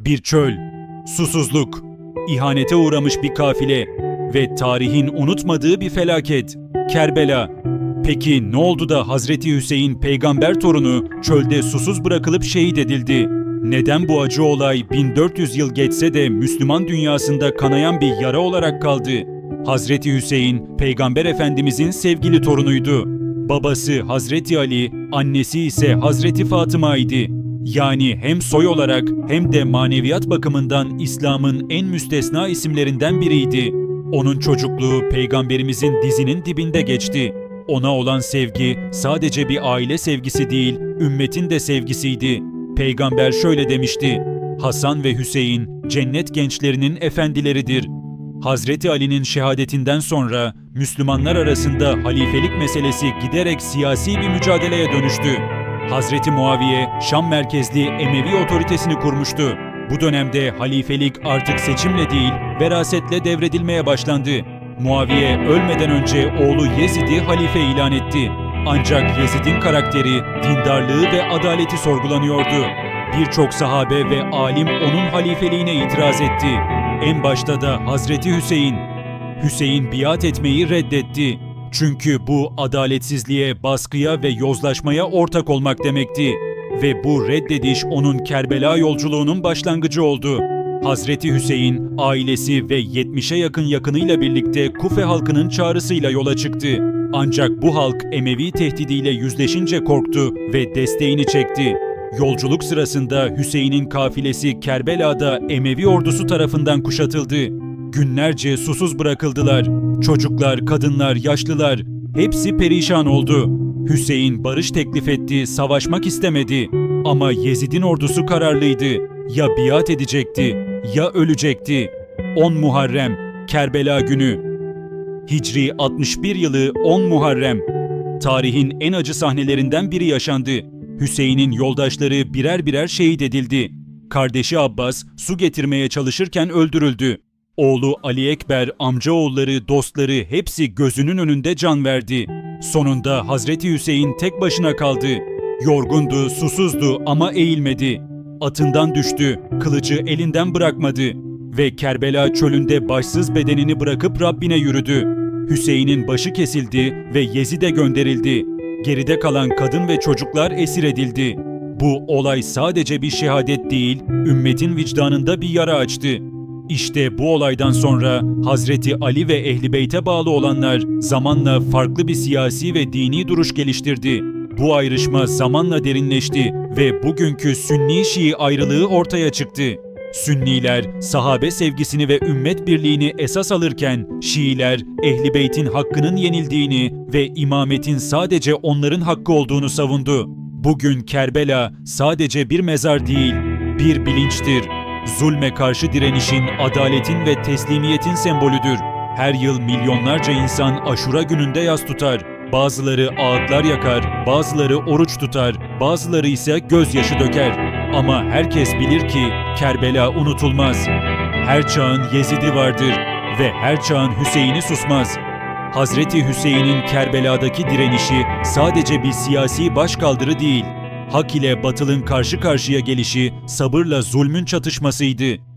Bir çöl, susuzluk, ihanete uğramış bir kafile ve tarihin unutmadığı bir felaket. Kerbela. Peki ne oldu da Hazreti Hüseyin peygamber torunu çölde susuz bırakılıp şehit edildi? Neden bu acı olay 1400 yıl geçse de Müslüman dünyasında kanayan bir yara olarak kaldı? Hazreti Hüseyin, Peygamber Efendimizin sevgili torunuydu. Babası Hazreti Ali, annesi ise Hazreti Fatıma idi. Yani hem soy olarak hem de maneviyat bakımından İslam'ın en müstesna isimlerinden biriydi. Onun çocukluğu peygamberimizin dizinin dibinde geçti. Ona olan sevgi sadece bir aile sevgisi değil, ümmetin de sevgisiydi. Peygamber şöyle demişti: Hasan ve Hüseyin cennet gençlerinin efendileridir. Hazreti Ali'nin şehadetinden sonra Müslümanlar arasında halifelik meselesi giderek siyasi bir mücadeleye dönüştü. Hazreti Muaviye Şam merkezli Emevi otoritesini kurmuştu. Bu dönemde halifelik artık seçimle değil, verasetle devredilmeye başlandı. Muaviye ölmeden önce oğlu Yezid'i halife ilan etti. Ancak Yezid'in karakteri, dindarlığı ve adaleti sorgulanıyordu. Birçok sahabe ve alim onun halifeliğine itiraz etti. En başta da Hazreti Hüseyin. Hüseyin biat etmeyi reddetti. Çünkü bu adaletsizliğe, baskıya ve yozlaşmaya ortak olmak demekti. Ve bu reddediş onun Kerbela yolculuğunun başlangıcı oldu. Hazreti Hüseyin, ailesi ve 70'e yakın yakınıyla birlikte Kufe halkının çağrısıyla yola çıktı. Ancak bu halk Emevi tehdidiyle yüzleşince korktu ve desteğini çekti. Yolculuk sırasında Hüseyin'in kafilesi Kerbela'da Emevi ordusu tarafından kuşatıldı. Günlerce susuz bırakıldılar. Çocuklar, kadınlar, yaşlılar hepsi perişan oldu. Hüseyin barış teklif etti, savaşmak istemedi. Ama Yezid'in ordusu kararlıydı. Ya biat edecekti ya ölecekti. 10 Muharrem, Kerbela günü. Hicri 61 yılı 10 Muharrem. Tarihin en acı sahnelerinden biri yaşandı. Hüseyin'in yoldaşları birer birer şehit edildi. Kardeşi Abbas su getirmeye çalışırken öldürüldü. Oğlu Ali Ekber, amcaoğulları, dostları hepsi gözünün önünde can verdi. Sonunda Hazreti Hüseyin tek başına kaldı. Yorgundu, susuzdu ama eğilmedi. Atından düştü, kılıcı elinden bırakmadı ve Kerbela çölünde başsız bedenini bırakıp Rabbine yürüdü. Hüseyin'in başı kesildi ve Yezid'e gönderildi. Geride kalan kadın ve çocuklar esir edildi. Bu olay sadece bir şehadet değil, ümmetin vicdanında bir yara açtı. İşte bu olaydan sonra Hazreti Ali ve Ehli Beyt'e bağlı olanlar zamanla farklı bir siyasi ve dini duruş geliştirdi. Bu ayrışma zamanla derinleşti ve bugünkü Sünni-Şii ayrılığı ortaya çıktı. Sünniler sahabe sevgisini ve ümmet birliğini esas alırken Şiiler Ehli Beyt'in hakkının yenildiğini ve imametin sadece onların hakkı olduğunu savundu. Bugün Kerbela sadece bir mezar değil, bir bilinçtir. Zulme karşı direnişin, adaletin ve teslimiyetin sembolüdür. Her yıl milyonlarca insan aşura gününde yas tutar. Bazıları ağıtlar yakar, bazıları oruç tutar, bazıları ise gözyaşı döker. Ama herkes bilir ki Kerbela unutulmaz. Her çağın Yezidi vardır ve her çağın Hüseyin'i susmaz. Hazreti Hüseyin'in Kerbela'daki direnişi sadece bir siyasi başkaldırı değil, hak ile batılın karşı karşıya gelişi, sabırla zulmün çatışmasıydı.